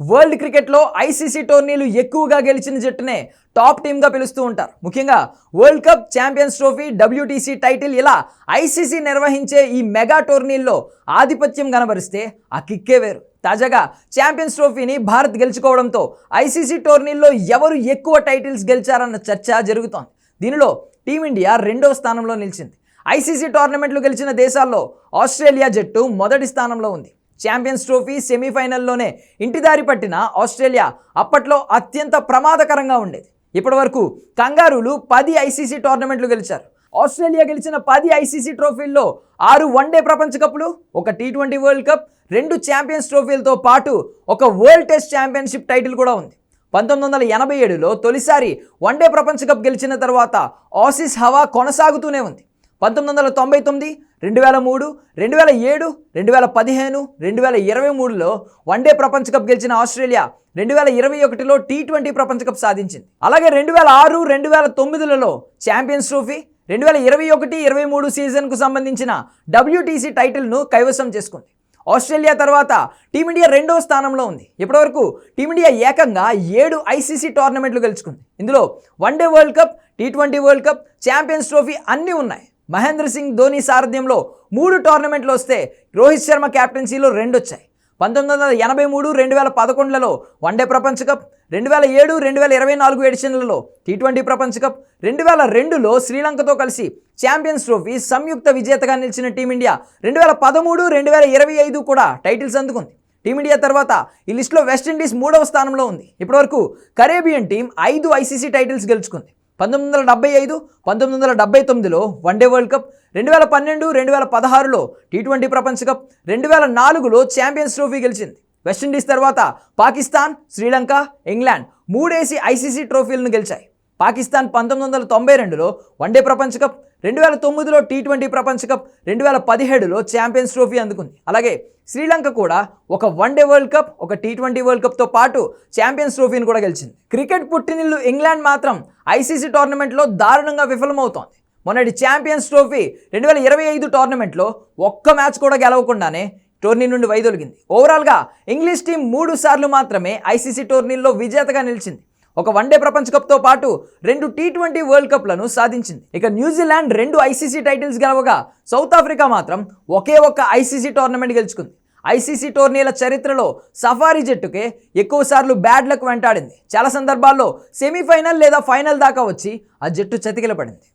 World క్రికెట్లో ICC టోర్నీలు ఎక్కువగా గెలిచిన జట్టునే టాప్ టీమ్గా పిలుస్తూ ఉంటారు. ముఖ్యంగా world cup champions trophy WTC title ఇలా ఐసీసీ నిర్వహించే ఈ మెగా టోర్నీల్లో ఆధిపత్యం కనబరిస్తే ఆ కిక్కే వేరు. తాజాగా ఛాంపియన్స్ ట్రోఫీని భారత్ గెలుచుకోవడంతో ఐసీసీ టోర్నీల్లో ఎవరు ఎక్కువ టైటిల్స్ గెలిచారన్న చర్చ జరుగుతోంది. దీనిలో టీమిండియా రెండవ స్థానంలో నిలిచింది. ఐసీసీ టోర్నమెంట్లు గెలిచిన దేశాల్లో ఆస్ట్రేలియా జట్టు మొదటి స్థానంలో ఉంది. ఛాంపియన్స్ ట్రోఫీ సెమీఫైనల్లోనే ఇంటిదారి పట్టిన ఆస్ట్రేలియా అప్పట్లో అత్యంత ప్రమాదకరంగా ఉండేది. ఇప్పటివరకు కంగారూలు పది ఐసీసీ టోర్నమెంట్లు గెలిచారు. ఆస్ట్రేలియా గెలిచిన పది ఐసీసీ ట్రోఫీల్లో ఆరు వన్డే ప్రపంచ కప్లు ఒక టీ ట్వంటీ వరల్డ్ కప్ రెండు ఛాంపియన్స్ ట్రోఫీలతో పాటు ఒక వరల్డ్ టెస్ట్ ఛాంపియన్షిప్ టైటిల్ కూడా ఉంది. పంతొమ్మిది వందల ఎనభై ఏడులో తొలిసారి వన్డే ప్రపంచ కప్ గెలిచిన తర్వాత ఆసిస్ హవా కొనసాగుతూనే ఉంది. పంతొమ్మిది వందల తొంభై తొమ్మిది రెండు వేల మూడు రెండు వేల ఏడు రెండు వేల పదిహేను రెండు వేల ఇరవై మూడులో వన్డే ప్రపంచ కప్ గెలిచిన ఆస్ట్రేలియా రెండు వేల ఇరవై ఒకటిలో టీ ట్వంటీ ప్రపంచ కప్ సాధించింది. అలాగే రెండు వేల ఆరు రెండు వేల తొమ్మిదిలలో ఛాంపియన్స్ ట్రోఫీ రెండు వేల ఇరవై ఒకటి ఇరవై మూడు సీజన్కు సంబంధించిన డబ్ల్యూటీసీ టైటిల్ను కైవసం చేసుకుంది. ఆస్ట్రేలియా తర్వాత టీమిండియా రెండో స్థానంలో ఉంది. ఇప్పటివరకు టీమిండియా ఏకంగా ఏడు ఐసీసీ టోర్నమెంట్లు గెలుచుకుంది. ఇందులో one day world cup T twenty world cup champions trophy అన్నీ ఉన్నాయి. మహేంద్ర సింగ్ ధోని సారథ్యంలో మూడు టోర్నమెంట్లు వస్తే రోహిత్ శర్మ క్యాప్టెన్సీలో రెండు వచ్చాయి పంతొమ్మిది వందల ఎనభై మూడు రెండు వేల పదకొండులలో వన్డే ప్రపంచ కప్ రెండు వేల ఏడు రెండు వేల ఇరవై నాలుగు ఎడిషన్లలో టీ ట్వంటీ ప్రపంచ కప్ రెండు వేల రెండులో శ్రీలంకతో కలిసి ఛాంపియన్స్ ట్రోఫీ సంయుక్త విజేతగా నిలిచిన టీమిండియా రెండు వేల పదమూడు రెండు వేల ఇరవై ఐదు కూడా టైటిల్స్ అందుకుంది. టీమిండియా తర్వాత ఈ లిస్టులో వెస్టిండీస్ మూడవ స్థానంలో ఉంది. ఇప్పటివరకు కరేబియన్ టీం ఐదు ఐసీసీ టైటిల్స్ గెలుచుకుంది. పంతొమ్మిది వందల డెబ్బై ఐదు పంతొమ్మిది వందల డెబ్బై తొమ్మిదిలో వన్డే వరల్డ్ కప్ రెండు వేల పన్నెండు రెండు వేల పదహారులో టీ ట్వంటీ ప్రపంచ కప్ రెండు వేల నాలుగులో ఛాంపియన్స్ ట్రోఫీ గెలిచింది. వెస్టిండీస్ తర్వాత పాకిస్తాన్ శ్రీలంక ఇంగ్లాండ్ మూడేసి ఐసీసీ ట్రోఫీలను గెలిచాయి. పాకిస్తాన్ పంతొమ్మిది వందల తొంభై రెండులో వన్డే ప్రపంచ కప్ రెండు వేల తొమ్మిదిలో టీ ట్వంటీ ప్రపంచ కప్ రెండు వేల పదిహేడులో ఛాంపియన్స్ ట్రోఫీ అందుకుంది. అలాగే శ్రీలంక కూడా ఒక వన్డే వరల్డ్ కప్ ఒక టీ ట్వంటీ వరల్డ్ కప్తో పాటు ఛాంపియన్స్ ట్రోఫీని కూడా గెలిచింది. క్రికెట్ పుట్టినిల్లు ఇంగ్లాండ్ మాత్రం ఐసీసీ టోర్నమెంట్లో దారుణంగా విఫలమవుతోంది. మొన్నటి ఛాంపియన్స్ ట్రోఫీ రెండు వేల ఇరవై ఐదు టోర్నమెంట్లో ఒక్క మ్యాచ్ కూడా గెలవకుండానే టోర్నీ నుండి వైదొలిగింది. ఓవరాల్గా ఇంగ్లీష్ టీం మూడు సార్లు మాత్రమే ఐసీసీ టోర్నీల్లో విజేతగా నిలిచింది. ఒక వన్డే ప్రపంచ కప్తో పాటు రెండు టీ ట్వంటీ వరల్డ్ కప్లను సాధించింది. ఇక న్యూజిలాండ్ రెండు ఐసీసీ టైటిల్స్ గెలవగా సౌత్ ఆఫ్రికా మాత్రం ఒకే ఒక్క ఐసీసీ టోర్నమెంట్ గెలుచుకుంది. ఐసీసీ టోర్నీల చరిత్రలో సఫారీ జట్టుకే ఎక్కువసార్లు బ్యాడ్ లక్ వెంటాడింది. చాలా సందర్భాల్లో సెమీఫైనల్ లేదా ఫైనల్ దాకా వచ్చి ఆ జట్టు చతికిలపడింది.